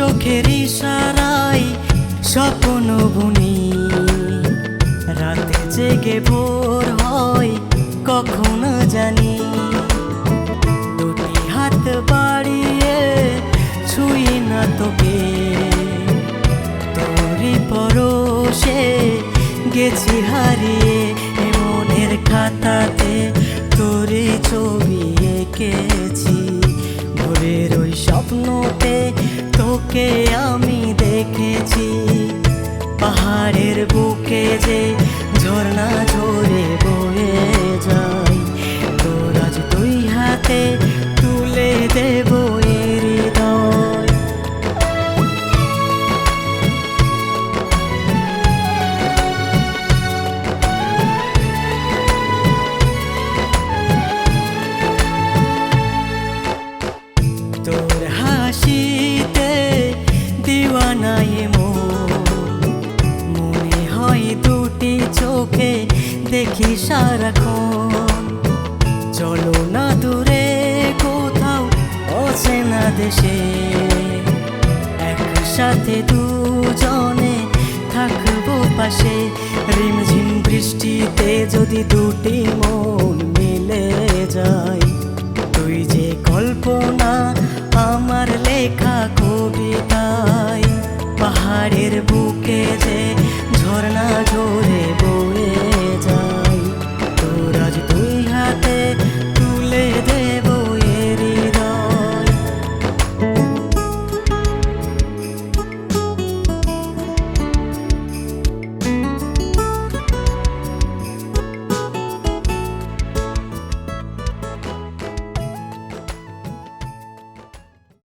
চোখের ইশারায় স্বপ্ন বুনি। রাতে জেগে ভোর হয়, কখন জানি। দুটি হাত বাড়িয়ে ছুই না তোকে। তোরি পরশে গেছি হারিয়ে, মনের খাতাতে তোরে ছবি এঁকেছি। বুকে যে ঝর্ণা ঝরে বয়ে যায়। তোর আজ দুই হাতে তুলে দেব তোর হাসিতে দিওয়ানায় দেখি সারাক্ষণ। চলো না দূরে, কোথাও, অচেনা দেশে। একসাথে দুজনে থাকব পাশে। রিমঝিম বৃষ্টিতে যদি দুটি মন মিলে যায়, তুই যে কল্পনা আমার লেখা কবিতায়, পাহাড়ের বুকে যে ঝর্ণা ঝরে